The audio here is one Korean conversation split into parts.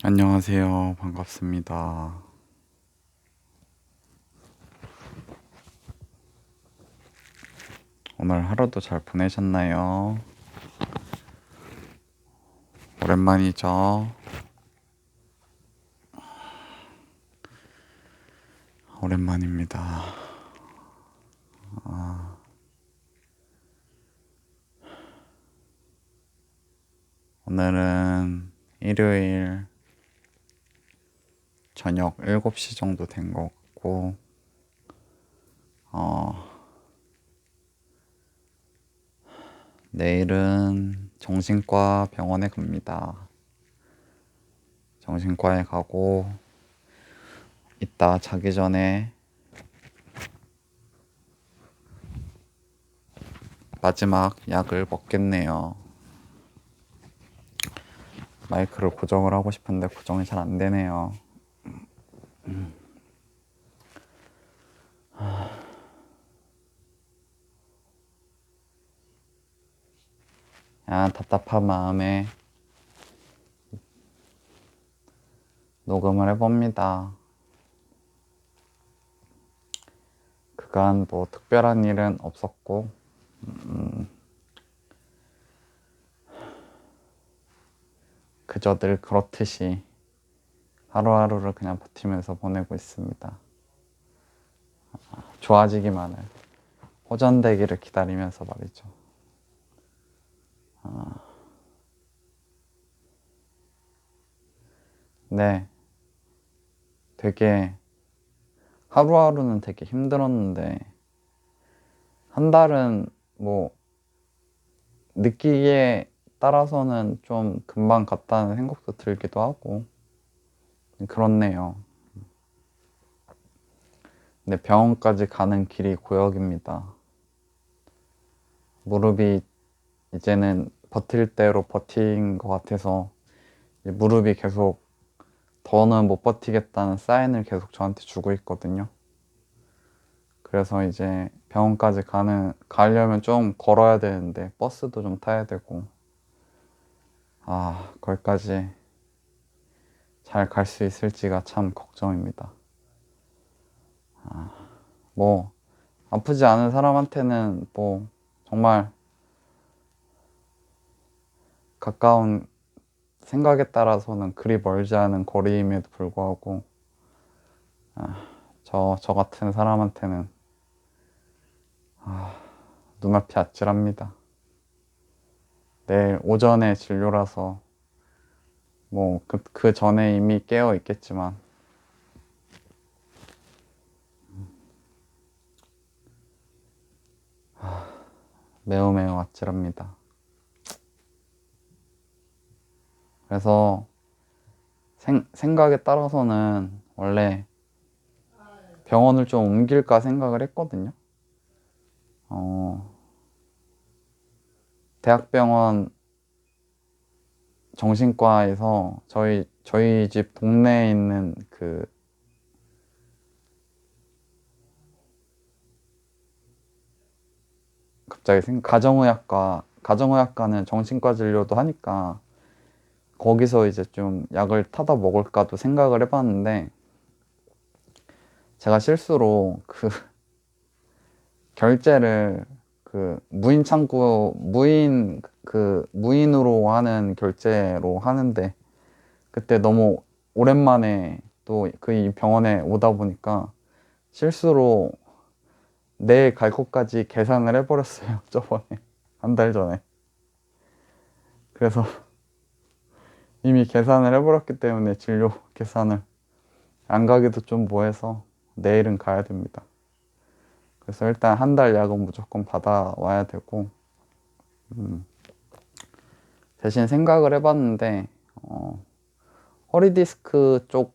안녕하세요. 반갑습니다. 오늘 하루도 잘 보내셨나요? 오랜만이죠? 오랜만입니다. 아. 오늘은 일요일 저녁 7시 정도 된 것 같고, 어, 내일은 정신과 병원에 갑니다. 정신과에 가고, 이따 자기 전에 마지막 약을 먹겠네요. 마이크를 고정을 하고 싶은데 고정이 잘 안 되네요. 야, 답답한 마음에 녹음을 해봅니다. 그간 뭐 특별한 일은 없었고, 음, 그저 늘 그렇듯이 하루하루를 그냥 버티면서 보내고 있습니다. 좋아지기만을 호전되기를 기다리면서 말이죠. 네, 되게 하루하루는 되게 힘들었는데 한 달은 뭐 느끼기에 따라서는 좀 금방 갔다는 생각도 들기도 하고 그렇네요. 근데 병원까지 가는 길이 고역입니다. 무릎이 이제는 버틸 대로 버틴 것 같아서 무릎이 계속 더는 못 버티겠다는 사인을 계속 저한테 주고 있거든요. 그래서 이제 병원까지 가는 가려면 좀 걸어야 되는데 버스도 좀 타야 되고 아 거기까지 잘 갈 수 있을지가 참 걱정입니다. 아, 뭐 아프지 않은 사람한테는 뭐 정말 가까운 생각에 따라서는 그리 멀지 않은 거리임에도 불구하고 아, 저, 저 같은 사람한테는 아, 눈앞이 아찔합니다. 내일 오전에 진료라서 뭐그 그 전에 이미 깨어 있겠지만 아, 매우 매우 아찔합니다. 그래서 생, 생각에 따라서는 원래 병원을 좀 옮길까 생각을 했거든요. 어, 대학병원 정신과에서 저희 저희 집 동네에 있는 그 갑자기 생 가정의학과 가정의학과는 정신과 진료도 하니까 거기서 이제 좀 약을 타다 먹을까도 생각을 해봤는데 제가 실수로 그 결제를 그 무인 창구 무인 그 무인으로 하는 결제로 하는데 그때 너무 오랜만에 또 그 병원에 오다 보니까 실수로 내일 갈 곳까지 계산을 해버렸어요 저번에 한 달 전에 그래서 이미 계산을 해버렸기 때문에 진료 계산을 안 가기도 좀 뭐해서 내일은 가야 됩니다. 그래서 일단 한달 약은 무조건 받아와야 되고 음, 대신 생각을 해봤는데 어, 허리 디스크 쪽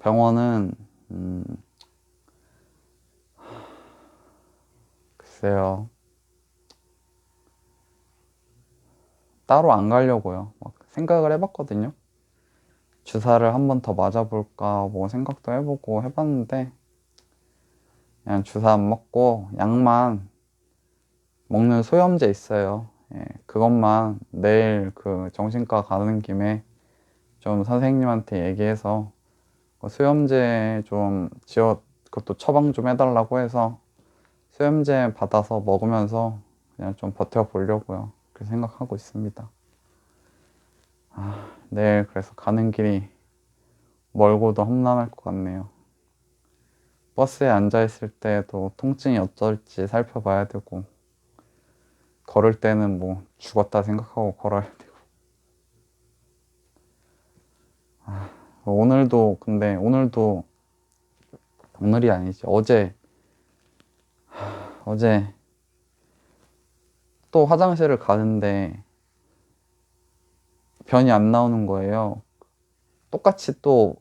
병원은 음, 글쎄요 따로 안 가려고요. 막 생각을 해봤거든요. 주사를 한 번 더 맞아볼까 뭐 생각도 해보고 해봤는데 그냥 주사 안 먹고 약만 먹는 소염제 있어요. 예, 그것만 내일 그 정신과 가는 김에 좀 선생님한테 얘기해서 그 수염제 좀 지어 그것도 처방 좀 해달라고 해서 수염제 받아서 먹으면서 그냥 좀 버텨보려고요. 그렇게 생각하고 있습니다. 아, 내일 그래서 가는 길이 멀고도 험난할 것 같네요. 버스에 앉아 있을 때도 통증이 어떨지 살펴봐야 되고 걸을 때는 뭐 죽었다 생각하고 걸어야 되고 아, 오늘도 근데 오늘도 오늘이 아니지 어제 하, 어제 또 화장실을 가는데 변이 안 나오는 거예요. 똑같이 또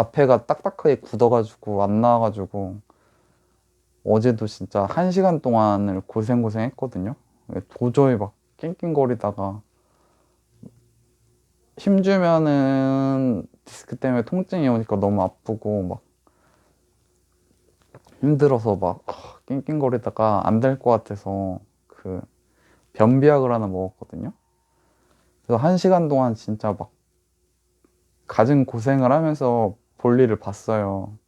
앞에가 딱딱하게 굳어가지고 안 나와가지고 어제도 진짜 한 시간 동안을 고생고생 했거든요. 도저히 막 낑낑거리다가 힘주면은 디스크 때문에 통증이 오니까 너무 아프고 막 힘들어서 막 낑낑거리다가 안 될 것 같아서 그 변비약을 하나 먹었거든요. 그래서 한 시간 동안 진짜 막 가진 고생을 하면서 볼일을 봤어요.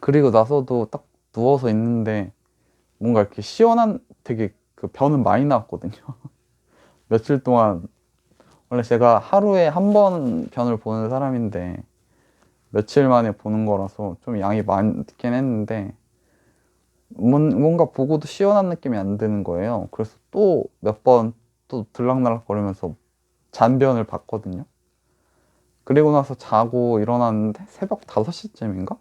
그리고 나서도 딱 누워서 있는데 뭔가 이렇게 시원한 되게 그 변은 많이 나왔거든요. 며칠 동안 원래 제가 하루에 한 번 변을 보는 사람인데 며칠 만에 보는 거라서 좀 양이 많긴 했는데 뭔가 보고도 시원한 느낌이 안 드는 거예요. 그래서 또 몇 번 또 들락날락 거리면서 잔변을 봤거든요. 그리고 나서 자고 일어났는데 새벽 5시쯤인가?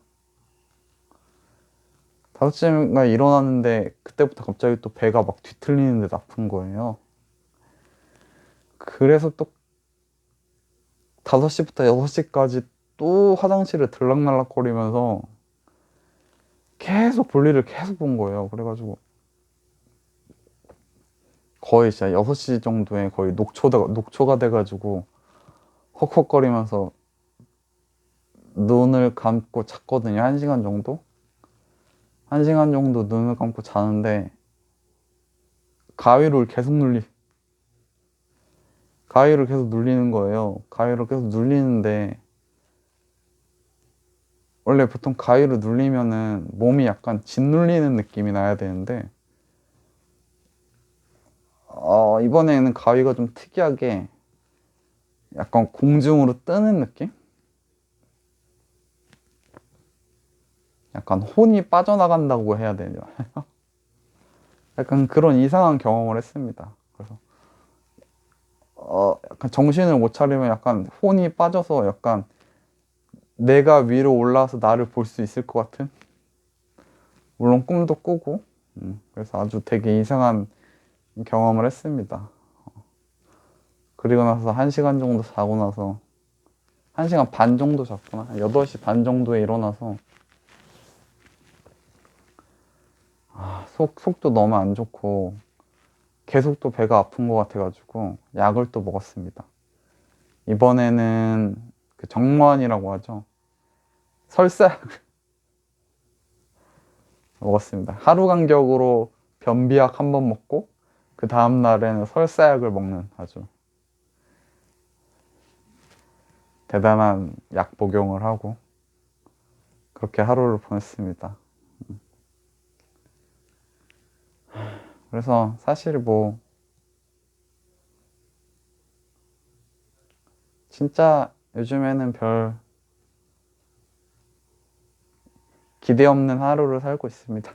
5시쯤인가 일어났는데 그때부터 갑자기 또 배가 막 뒤틀리는 데 아픈 거예요. 그래서 또 5시부터 6시까지 또 화장실을 들락날락 거리면서 계속 볼일을 계속 본 거예요. 그래가지고 거의 진짜 6시 정도에 거의 녹초가, 녹초가 돼가지고 헉헉거리면서 눈을 감고 잤거든요. 1시간 정도? 1시간 정도 눈을 감고 자는데 가위를 계속 눌리 가위를 계속 눌리는 거예요. 가위를 계속 눌리는데 원래 보통 가위를 눌리면은 몸이 약간 짓눌리는 느낌이 나야 되는데 어, 이번에는 가위가 좀 특이하게 약간 공중으로 뜨는 느낌? 약간 혼이 빠져나간다고 해야 되죠. 약간 그런 이상한 경험을 했습니다. 그래서 어, 약간 정신을 못 차리면 약간 혼이 빠져서 약간 내가 위로 올라와서 나를 볼 수 있을 것 같은 물론 꿈도 꾸고 음, 그래서 아주 되게 이상한 경험을 했습니다. 그리고 나서 한 시간 정도 자고 나서 한 시간 반 정도 잤구나. 8시 반 정도에 일어나서 아, 속, 속도 너무 안 좋고 계속 또 배가 아픈 것 같아가지고 약을 또 먹었습니다. 이번에는 그 정모환이라고 하죠. 설사약을 먹었습니다. 하루 간격으로 변비약 한 번 먹고 그 다음 날에는 설사약을 먹는 아주 대단한 약 복용을 하고 그렇게 하루를 보냈습니다. 그래서 사실 뭐 진짜 요즘에는 별 기대 없는 하루를 살고 있습니다.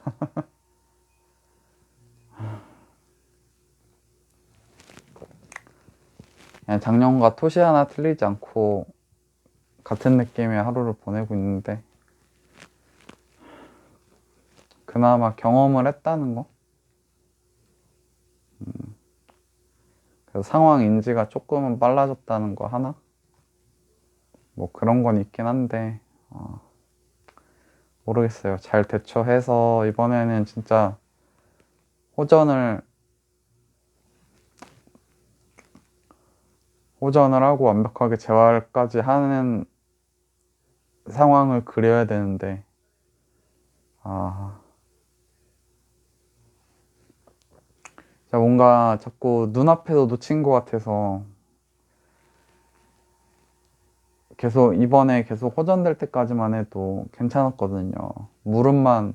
작년과 토시 하나 틀리지 않고 같은 느낌의 하루를 보내고 있는데 그나마 경험을 했다는 거? 음. 그래서 상황 인지가 조금은 빨라졌다는 거 하나? 뭐 그런 건 있긴 한데 어, 모르겠어요. 잘 대처해서 이번에는 진짜 호전을 호전을 하고 완벽하게 재활까지 하는 상황을 그려야 되는데 아 진짜 뭔가 자꾸 눈앞에서 놓친 것 같아서 계속 이번에 계속 호전될 때까지만 해도 괜찮았거든요. 무릎만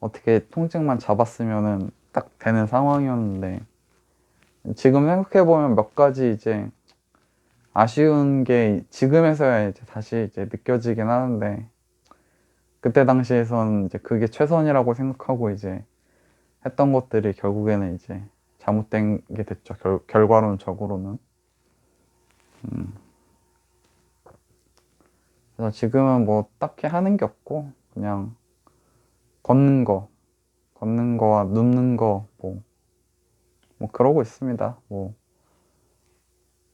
어떻게 통증만 잡았으면은 딱 되는 상황이었는데 지금 생각해 보면 몇 가지 이제 아쉬운 게 지금에서야 이제 다시 이제 느껴지긴 하는데 그때 당시에선 이제 그게 최선이라고 생각하고 이제 했던 것들이 결국에는 이제 잘못된 게 됐죠. 결, 결과론적으로는. 음. 그래서 지금은 뭐 딱히 하는 게 없고 그냥 걷는 거, 걷는 거와 눕는 거, 뭐, 뭐 그러고 있습니다. 뭐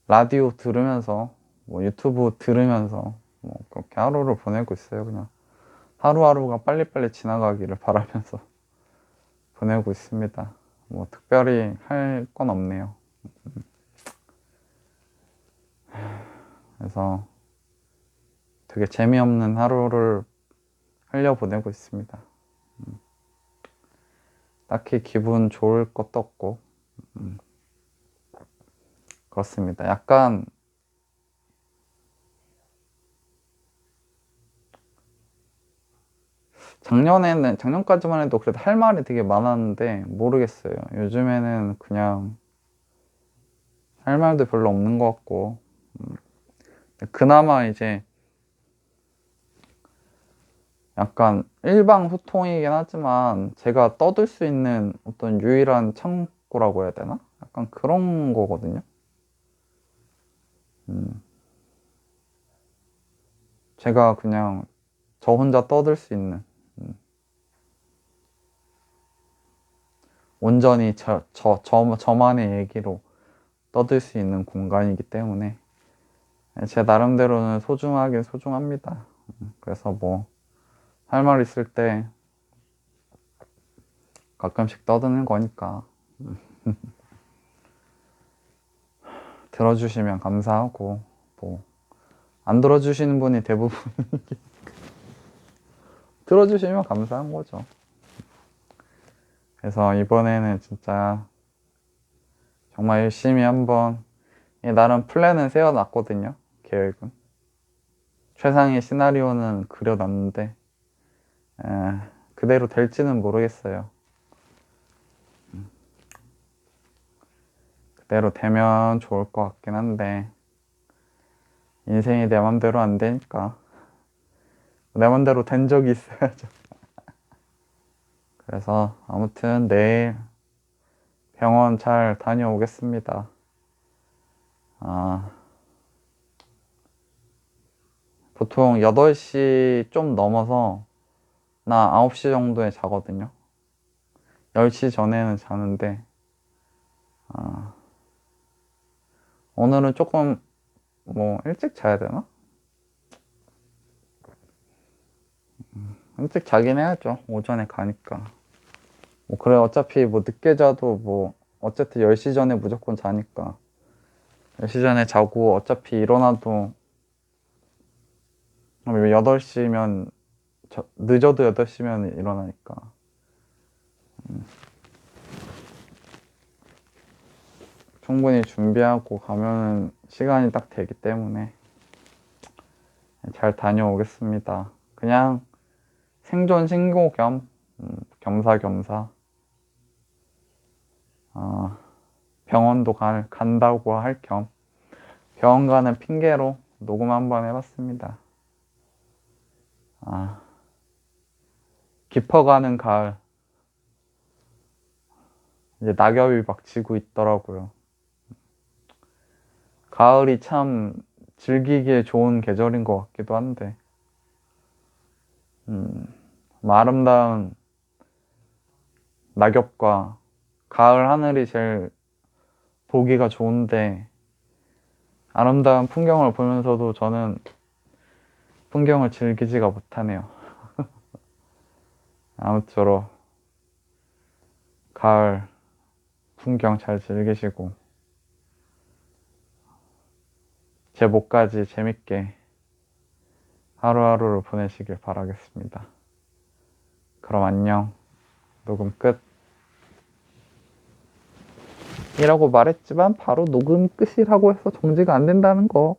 라디오 들으면서, 뭐 유튜브 들으면서 뭐 그렇게 하루를 보내고 있어요. 그냥 하루하루가 빨리빨리 지나가기를 바라면서 보내고 있습니다. 뭐 특별히 할 건 없네요. 그래서 되게 재미없는 하루를 흘려 보내고 있습니다. 음. 딱히 기분 좋을 것도 없고, 음. 그렇습니다. 약간 작년에는 작년까지만 해도 그래도 할 말이 되게 많았는데 모르겠어요. 요즘에는 그냥 할 말도 별로 없는 것 같고 음. 그나마 이제 약간 일방 소통이긴 하지만 제가 떠들 수 있는 어떤 유일한 창구라고 해야 되나? 약간 그런 거거든요. 음. 제가 그냥 저 혼자 떠들 수 있는 음. 온전히 저, 저, 저, 저만의 얘기로 떠들 수 있는 공간이기 때문에 제 나름대로는 소중하긴 소중합니다. 음. 그래서 뭐 할 말 있을 때 가끔씩 떠드는 거니까 들어주시면 감사하고 뭐 안 들어주시는 분이 대부분이니까 들어주시면 감사한 거죠. 그래서 이번에는 진짜 정말 열심히 한번 나름 플랜은 세워놨거든요. 계획은 최상의 시나리오는 그려놨는데 에, 그대로 될지는 모르겠어요. 그대로 되면 좋을 것 같긴 한데 인생이 내 맘대로 안 되니까 내 맘대로 된 적이 있어야죠. 그래서 아무튼 내일 병원 잘 다녀오겠습니다. 아, 보통 8시 좀 넘어서 나 9시 정도에 자거든요. 10시 전에는 자는데, 아, 오늘은 조금 뭐 일찍 자야 되나? 음, 일찍 자긴 해야죠. 오전에 가니까. 뭐 그래 어차피 뭐 늦게 자도 뭐 어쨌든 10시 전에 무조건 자니까. 10시 전에 자고 어차피 일어나도 8시면 늦어도 8시면 일어나니까. 음. 충분히 준비하고 가면은 시간이 딱 되기 때문에 잘 다녀오겠습니다. 그냥 생존 신고 겸 음, 겸사겸사 어, 병원도 갈, 간다고 할 겸 병원 가는 핑계로 녹음 한번 해봤습니다. 아, 깊어가는 가을 이제 낙엽이 막 지고 있더라고요. 가을이 참 즐기기에 좋은 계절인 것 같기도 한데, 음, 뭐 아름다운 낙엽과 가을 하늘이 제일 보기가 좋은데, 아름다운 풍경을 보면서도 저는 풍경을 즐기지가 못하네요. 아무쪼록 가을 풍경 잘 즐기시고, 제 목까지 재밌게 하루하루를 보내시길 바라겠습니다. 그럼 안녕. 녹음 끝. 이라고 말했지만 바로 녹음 끝이라고 해서 정지가 안 된다는 거